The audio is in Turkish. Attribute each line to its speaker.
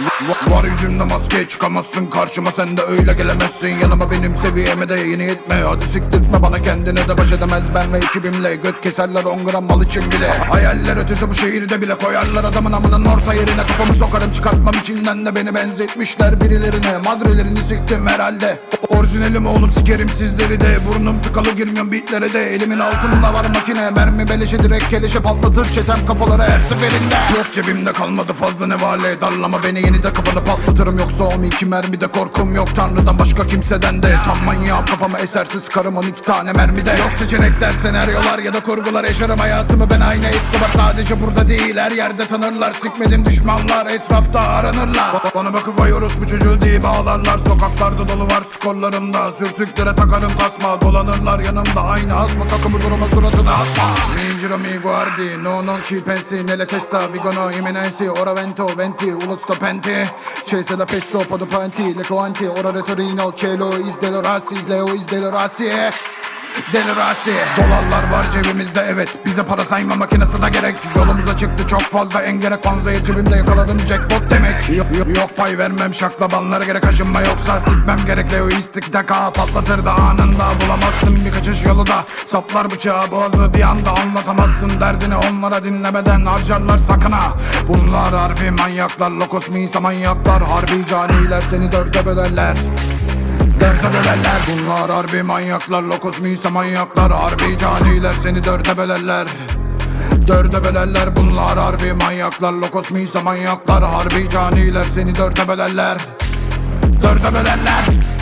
Speaker 1: Va- Var yüzümde maske çıkamazsın karşıma. Sen de öyle gelemezsin. Yanıma benim seviyeme de yeni yetme Hadi siktirtme bana kendine de baş edemez. Ben ve ekibimle Göt keserler 10 gram mal için bile. Hayaller ötesi bu şehirde bile koyarlar adamın amının orta yerine. Kafamı sokarım çıkartmam içinden de beni benzetmişler birilerine. Madrelerini siktim herhalde. Orijinalim oğlum sikerim sizleri de. Burnum tıkalı girmiyorum beatlere de. Elimin altında var makine Mermi beleşe direkt keleşe patlatır çetem kafaları her seferinde. Yok cebimde kalmadı fazla ne vale Darlama beni yeni de kafanı patlatırım. Yoksa o iki mermide korkum yok. Tanrıdan başka kimseden de. Tam manyağım kafama esersiz karım 12 tane mermide Yok seçenekler senaryolar ya da kurgular Yaşarım hayatımı. Ben aynı Escobar. Sadece burada değil her yerde tanırlar. Sikmedim düşmanlar etrafta aranırlar. Ba- Bana bakıp vay orospu çocuğu diye bağlarlar Sokaklarda dolu var skorlarımda. Sürtüklere takarım tasma. Dolanırlar yanımda. Aynı asma. Sakın bu duruma suratını asma giro mi guardi? No non chi pensi nelle testa Vigono imminensi Ora vento venti Ulo sto penti Chese la pesto Podo Le coanti Ora retorino Cielo is delorasi Leo is delorasi Delirasi Dolarlar var cebimizde evet Bize para sayma makinesi de gerek. Yolumuza çıktı çok fazla en gerek Panzayı cebimde yakaladım jackpot demek Yok, yok, yok pay vermem şaklabanlara gerek Aşınma yoksa sikmem gerek Leo istik ka patlatır da anında Bulamazsın bir kaçış yolu da Saplar bıçağı boğazı bir anda anlatamazsın Derdini onlara dinlemeden harcarlar sakına. Bunlar harbi manyaklar Lokos miyse manyaklar Harbi caniler seni dörde bölerler Dörde bölerler. Bunlar harbi manyaklar Lokos miyse manyaklar Harbi caniler seni dörde bölerler Dörde bölerler. Bunlar harbi manyaklar Lokos miyse manyaklar Harbi caniler seni dörde bölerler Dörde bölerler